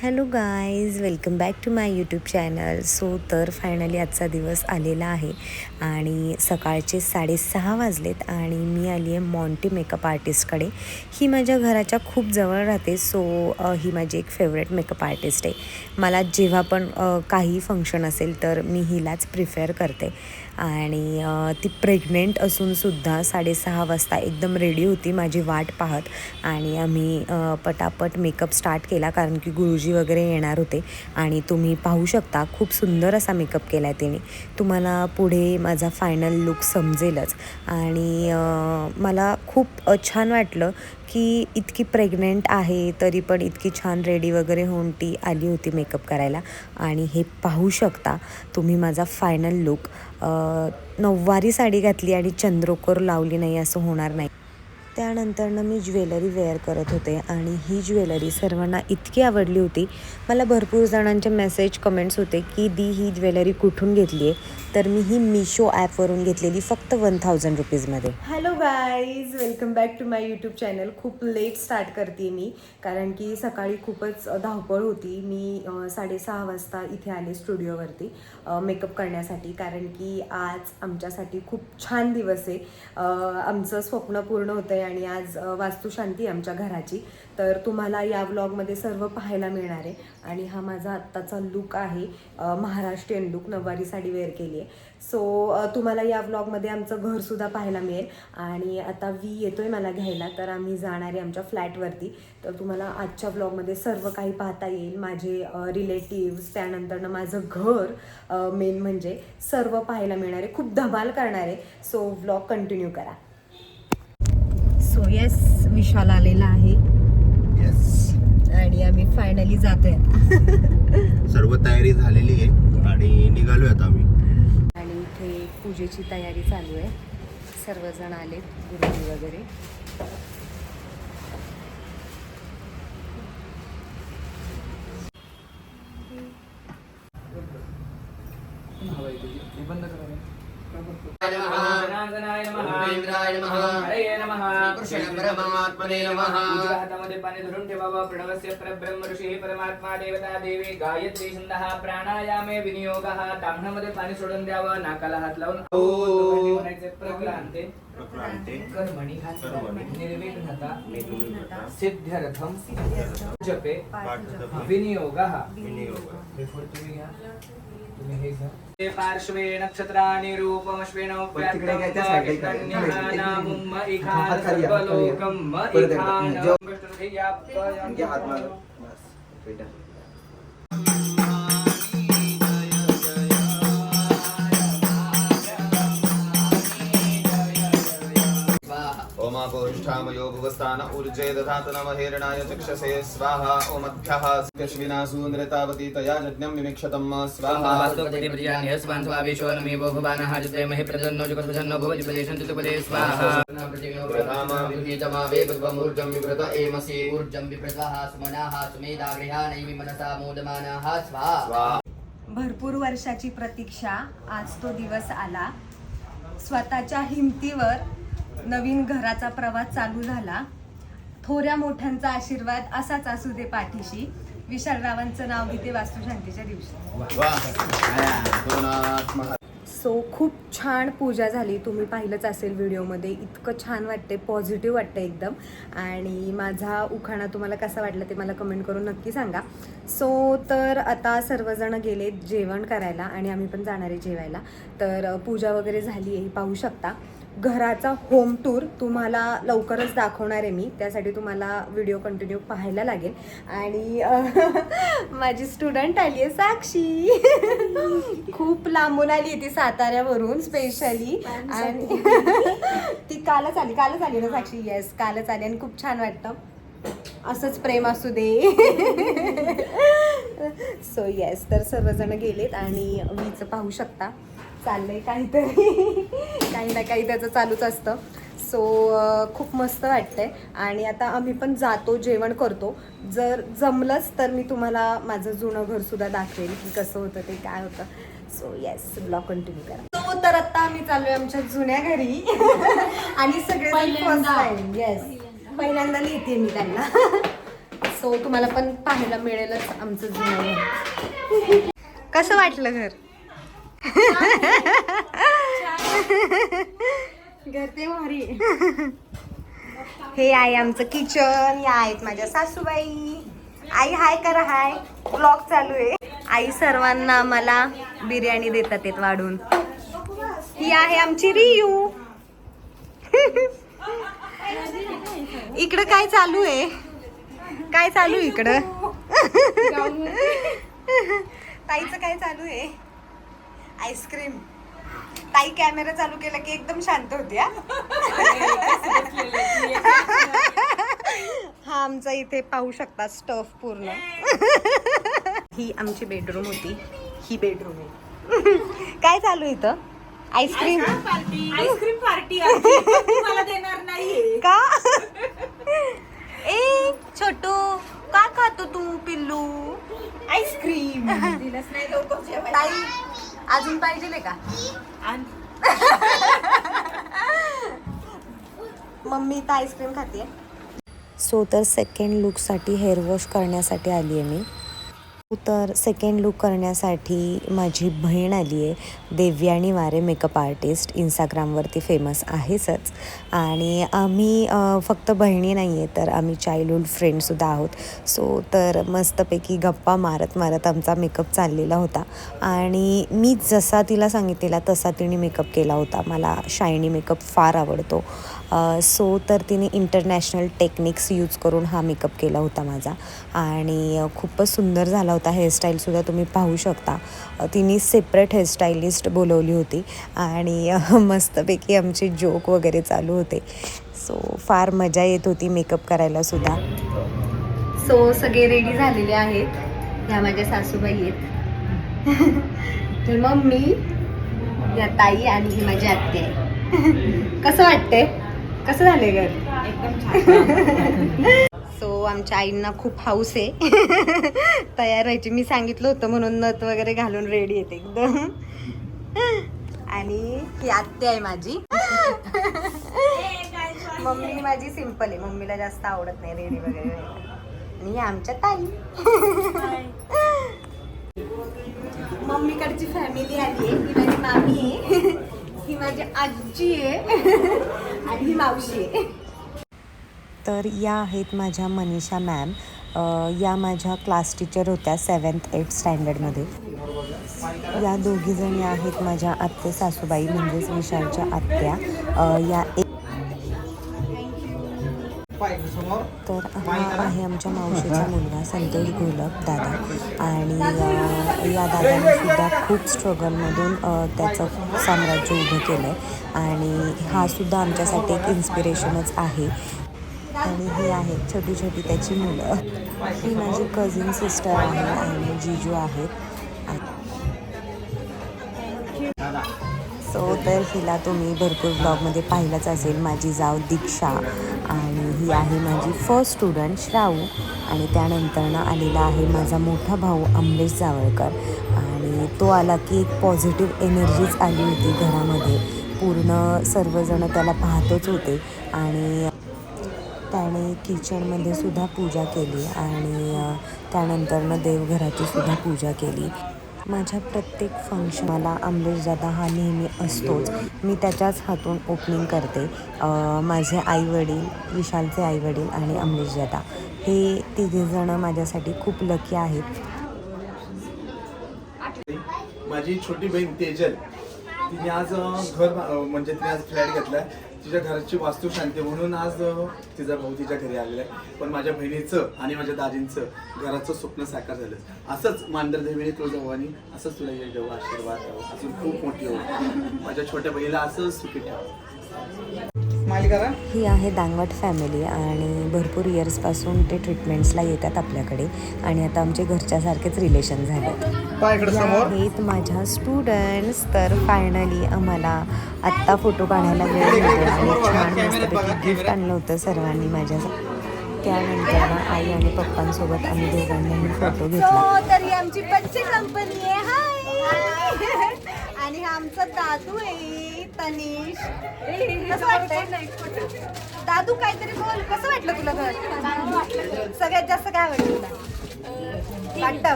Hello guys welcome back to my YouTube channel. So तर finally आजचा दिवस आलेला आहे आणि सकाळचे साडेसहा वाजलेत आणि मी आली आहे मॉन्टी मेकअप आर्टिस्टकडे ही माझ्या घराच्या खूप जवळ राहते सो ही माझी एक फेवरेट मेकअप आर्टिस्ट आहे. मला जेव्हा पण काही फंक्शन असेल तर मी हिलाच प्रिफेअर करते. आणि ती प्रेग्नेंट असूनसुद्धा साडेसहा वाजता एकदम रेडी होती माझी वाट पाहत आणि आम्ही पटापट मेकअप स्टार्ट केला कारण की गुरुजी वगैरे येणार होते आणि तुम्ही पाहू शकता खूप सुंदर असा मेकअप केला आहे तिने. तुम्हाला पुढे माझा फायनल लुक समजेलच आणि मला खूप छान वाटलं की इतकी प्रेग्नेंट आहे तरी पण इतकी छान रेडी वगैरे होऊन ती आली होती मेकअप करायला. आणि हे पाहू शकता तुम्ही माझा फायनल लुक नऊवारी साडी घातली आणि चंद्रोकोर लावली नाही असं होणार नाही. त्यानंतरनं मी ज्वेलरी वेअर करत होते आणि ही ज्वेलरी सर्वांना इतकी आवडली होती. मला भरपूर जणांचे मेसेज कमेंट्स होते की दी ही ज्वेलरी कुठून घेतली आहे तर मी ही मिशो ॲपवरून घेतलेली फक्त one thousand रुपीजमध्ये. Hello guys welcome back to my YouTube channel खूप लेट स्टार्ट करते मी कारण की सकाळी खूपच धावपळ होती. मी साडेसहा वाजता इथे आले स्टुडिओवरती मेकअप करण्यासाठी कारण की आज आमच्यासाठी खूप छान दिवस आहे. आमचं स्वप्न पूर्ण होतं आहे आणि आज वास्तुशांती आहे आमच्या घराची. तर तुम्हाला या व्लॉगमध्ये सर्व पाहायला मिळणार आहे. आणि हा माझा आत्ताचा लुक आहे. महाराष्ट्रीयन लुक नववारी साडी वेअर केली आहे. सो तुम्हाला या व्लॉगमध्ये आमचं घरसुद्धा पाहायला मिळेल. आणि आता वी येतो आहे मला घ्यायला. तर आम्ही जाणार आहे आमच्या फ्लॅटवरती. तर तुम्हाला आजच्या व्लॉगमध्ये सर्व काही पाहता येईल. माझे रिलेटिव्स त्यानंतरनं माझं घर मेन म्हणजे सर्व पाहायला मिळणार आहे. खूप धमाल करणार आहे. सो व्लॉग कंटिन्यू करा. सो येस विशाल आलेला आहे. येस आणि आम्ही फायनली जातोय सर्व तयारी झालेली आहे आणि निघालोय आता आम्ही. आणि इथे पूजेची तयारी चालू आहे. सर्वजण आले गुरुजी वगैरे. जनार्दनाय नमः पाणी धरून ठेवावं. प्रणवस्य परब्रह्म ऋषी परमात्मा देवता देवी गायत्री छंदः प्राणायामे विनियोगः. तांबण्यामध्ये पाणी सोडून द्यावं. नाकाला हात लावून. दोघांनी म्हणायचे प्रक्रांते. कर्मणि निर्विघ्नता. सिद्ध्यर्थम जपे. विनियोगः. विनियोग. तुम्ही हे घ्या. पार्श्वे नक्षत्राणि रूपमश्वेन तिकडे काय त्या साईडला इकडे. नामुम हात खाली या, हात खाली या. इखान परत एकदा. घ्या हात मागं. बस. पेटा. ओमापोष्ठामयो भुवस्थान ऊर्जे दधातु नम हिरणाय चक्षसे स्वाहा ओमभ्यः अश्विनासु नृतावती तया यज्ञं विमिक्षतं स्वाहा प्रथामाविधीतमावे भगवमूर्जं विवृत एमसि स्वाहा भरपूर वर्षाची प्रतीक्षा आज तो दिवस आला स्वतःच्या हिमतीवर नवीन घराचा प्रवास चालू झाला. थोड्या मोठ्यांचा आशीर्वाद असाच असू दे पाठीशी. विशालरावांचं नाव घेते वास्तुशांतीच्या दिवशी. सो खूप छान पूजा झाली. तुम्ही पाहिलंच असेल व्हिडिओमध्ये. इतकं छान वाटते पॉझिटिव्ह वाटतं एकदम. आणि माझा उखाणा तुम्हाला कसा वाटला ते मला कमेंट करून नक्की सांगा. सो तर आता सर्वजण गेले जेवण करायला आणि आम्ही पण जाणार आहे जेवायला. तर पूजा वगैरे झाली आहे पाहू शकता. घराचा होम टूर तुम्हाला लवकरच दाखवणार आहे मी. त्यासाठी तुम्हाला व्हिडिओ कंटिन्यू पाहायला लागेल. आणि माझी स्टुडंट आली आहे साक्षी. खूप लांबून आली आहे ती साताऱ्यावरून स्पेशली आणि ती कालच आली कालच आली ना साक्षी? येस कालच आली आणि खूप छान वाटतं. असंच प्रेम असू दे. सो येस तर सर्वजण गेलेत आणि वीचं पाहू शकता. चाललंय काहीतरी. काही ना काही त्याचं चालूच असतं. सो खूप मस्त वाटतंय. आणि आता आम्ही पण जातो जेवण करतो. जर जमलंच तर मी तुम्हाला माझं जुनं घरसुद्धा दाखवेल की कसं होतं ते काय होतं. सो येस ब्लॉग कंटिन्यू करा. सो तर आता आम्ही चाललोय आमच्या जुन्या घरी. आणि सगळे फर्स्ट येस पहिल्यांदा लिहिते मी त्यांना. सो तुम्हाला पण पाहायला मिळेलच आमचं जुनं घर. कसं वाटलं घर? घर ते भारी. हे आहे आमचं किचन या आहेत माझ्या सासूबाई. आई हाय करा हाय. ब्लॉग चालू आहे. आई सर्वांना मला बिर्याणी देतात येत वाढून. ही आहे आमची रियू. इकडं काय चालू आहे? काय चालू आहे इकडं? ताईचं काय चालू आहे? आईस्क्रीम ताई कॅमेरा चालू केला की एकदम शांत होती हा. हा आमचा इथे पाहू शकता स्टफ पूर्ण. ही आमची बेडरूम होती. ही बेडरूम आहे. काय चालू इथं? आईस्क्रीम आईस्क्रीम पार्टी मला देणार नाही. का? ए छोटू का खातो तू पिल्लू? आईस्क्रीम. ताई अजून पाहिजे का? आणि. मम्मी तर आईस्क्रीम खाते सो तर सेकंड लुकसाठी हेअर वॉश करण्यासाठी आली आहे मी. तर सेकंड लुक करण्यासाठी माझी बहीण आली आहे. देव्याणी वारे मेकअप आर्टिस्ट इंस्टाग्रामवरती फेमस आहेचच आणि आम्ही फक्त बहिणी नाही आहे तर आम्ही चाइल्डहूड फ्रेंडसुद्धा आहोत. सो तर मस्तपैकी गप्पा मारत मारत आमचा मेकअप चाललेला होता. आणि मी जसा तिला सांगितलेला तसा तिने मेकअप केला होता. मला शायनी मेकअप फार आवडतो. सो तर तिने इंटरनॅशनल टेक्निक्स यूज करून हा मेकअप केला होता माझा. आणि खूपच सुंदर झाला होता हेअरस्टाईलसुद्धा तुम्ही पाहू शकता. तिने सेपरेट हेअरस्टाईलिस्ट बोलवली होती. आणि मस्तपैकी आमचे जोक वगैरे चालू होते. सो फार मजा येत होती मेकअप करायला सुद्धा. सो सगळे रेडी झालेले आहेत. ह्या माझ्या सासूबाई आहेत. तर मम्मी या ताई आणि ही माझी आत्या आहे कसं वाटतंय? कसं झालंय घर? एकदम छान. सो आमच्या आईंना खूप हाऊस आहे. तयार व्हायची. मी सांगितलं होतं म्हणून नथ वगैरे घालून रेडी येते एकदम. आणि ही आत्या आहे माझी. मम्मी माझी सिंपल आहे. मम्मीला जास्त आवडत नाही रेडी वगैरे. आणि आमच्या ताई. मम्मीकडची फॅमिली आली आहे. ही माझी मामी आहे. ही माझी आजी आहे आणि ही मावशी आहे. तर या आहेत माझ्या मनीषा मॅम. या माझ्या क्लास टीचर होत्या सेवन्थ एट स्टँडर्डमध्ये या दोघीजणी आहेत माझ्या आत्ते सासूबाई म्हणजेच विशालच्या आत्या. या एक तर हा आहे. आमच्या मावशीचा मुलगा संतोष घोलक दादा. आणि या दादाने सुद्धा खूप स्ट्रगलमधून त्याचं साम्राज्य उभं केलं आहे आणि हा सुद्धा आमच्यासाठी एक इन्स्पिरेशनच आहे. आणि ही आहे छोटी छोटी त्याची मुलं. ही माझी कझिन सिस्टर आहे आणि जिजू आहेत. तर हिला तुम्ही भरपूर ब्लॉगमध्ये पाहिलंच असेल. माझी जाव दीक्षा आणि ही आहे माझी फर्स्ट स्टुडंट श्राऊ. आणि त्यानंतरनं आलेला आहे माझा मोठा भाऊ अमरेश जावळकर. आणि तो आला की एक पॉझिटिव्ह एनर्जीच आली होती घरामध्ये. पूर्ण सर्वजणं त्याला पाहतच होते. आणि त्याने किचनमध्ये सुद्धा पूजा केली. आणि त्यानंतरनं देवघराची सुद्धा पूजा केली. माझ्या प्रत्येक फंक्शन मला अमलेश हा नेहमी असतोच. मी त्याच्याच हातून ओपनिंग करते. माझे आईवडील विशालचे आईवडील आणि अमलेश हे तिघेजणं माझ्यासाठी खूप लकी आहेत. माझी छोटी बहीण तेजल. तिने आज घर म्हणजे तिने आज फ्लॅट घेतलाय. तिच्या घराची वास्तू शांती म्हणून आज तिचा भाऊ तिच्या घरी आलेला आहे. पण माझ्या बहिणीचं आणि माझ्या दाजींचं घराचं स्वप्न साकार झालं. असंच मांडर देवीने तुळजाभवानी असंच तुला येईल देऊ आशीर्वाद अजून खूप मोठी हो माझ्या छोट्या बहिणीला असंच सुखी ठेवा. ही आहे दांगवट फॅमिली आणि भरपूर इयर्सपासून ते ट्रीटमेंट्सला येतात आपल्याकडे. आणि आता आमचे घरच्यासारखेच रिलेशन झाले. आहेत माझ्या स्टुडंट्स तर फायनली आम्हाला आत्ता फोटो काढायला वेळ मिळतो आणि छान मस्तपैकी गिफ्ट आणलं होतं सर्वांनी माझ्या त्यानंतर आई आणि पप्पांसोबत आम्ही दोघांनाही फोटो घेतला. ही आमची कंपनी आहे. आमचा दादू आहे तनिष. कसं वाटतंय? दादू काहीतरी बोल कसं वाटलं तुला घर? सगळ्यात जास्त काय वाटलं तुला?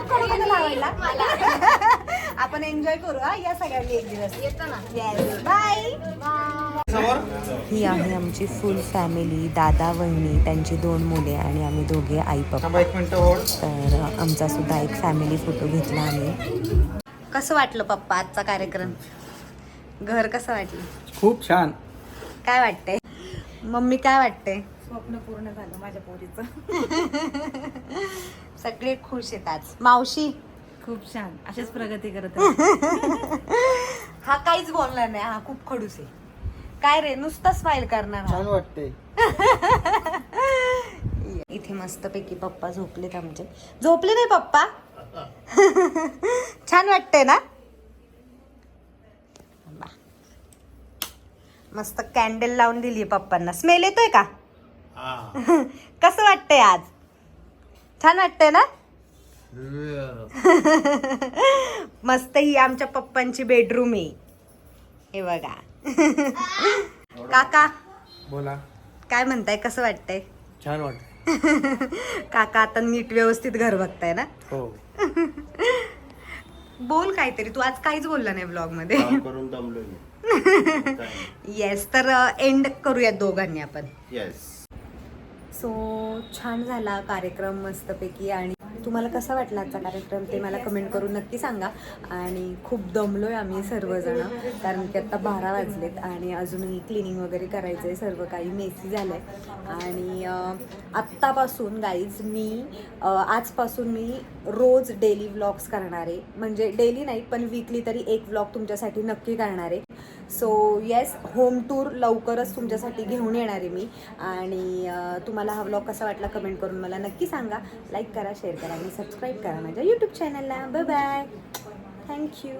करू का लावायला आपण एन्जॉय करू हा? या सगळ्यांनी एक दिवस. येतो ना येस बाय ही आहे आमची फुल फॅमिली दादा वहिनी त्यांची दोन मुले आणि आम्ही दोघे आई पप्पा एक मिनिट होल्ड तर आमचा सुद्धा एक फॅमिली फोटो घेतला आम्ही. कसं वाटलं पप्पा आजचा कार्यक्रम? घर कसं वाटलं? खूप छान. काय वाटतंय? मम्मी काय वाटतंय? स्वप्न पूर्ण झालं माझ्या पोरीचं. सगळे खुश आहेत आज. मावशी? खूप छान. अशीच प्रगती करत. हा काहीच बोलणार नाही. हा खूप खडूस आहे. काय रे नुसतं स्माइल करणार हा. वाटते इथे मस्तपैकी पप्पा झोपलेत आमचे. झोपले नाही पप्पा? छान वाटतंय ना. मस्त कॅन्डल लावून दिली पप्पांना. स्मेल येतोय का? कसं वाटतंय आज? छान वाटतंय ना? मस्त ही आमच्या पप्पांची बेडरूम आहे. हे बघा. काका बोला. काय म्हणताय? कसं वाटतंय? छान वाटते काका आता नीट व्यवस्थित घर बघताय ना? हो. बोल काहीतरी तू आज काहीच बोलला नाही ब्लॉगमध्ये. करून दमलोय येस तर एंड करूयात दोघांनी आपण. येस सो छान झाला कार्यक्रम मस्तपैकी आणि तुम्हाला कसा वाटला आजचा कार्यक्रम ते मला कमेंट करून नक्की सांगा. आणि खूप दमलोय आम्ही सर्वजण कारण की आत्ता बारा वाजलेत आणि अजूनही क्लिनिंग वगैरे करायचं आहे सर्व काही मेसी झालं आहे आणि आत्तापासून गाईज मी आजपासून मी रोज डेली व्लॉग्स करणार आहे. म्हणजे डेली नाही पण वीकली तरी एक व्लॉग तुमच्यासाठी नक्की करणार आहे. सो येस होम टूर लवकरच तुमच्यासाठी घेऊन येणार आहे मी. आणि तुम्हाला हा व्लॉग कसा वाटला कमेंट करून मला नक्की सांगा. लाईक करा शेअर करा आणि सबस्क्राईब करा माझ्या यूट्यूब चॅनलला बाय बाय थँक्यू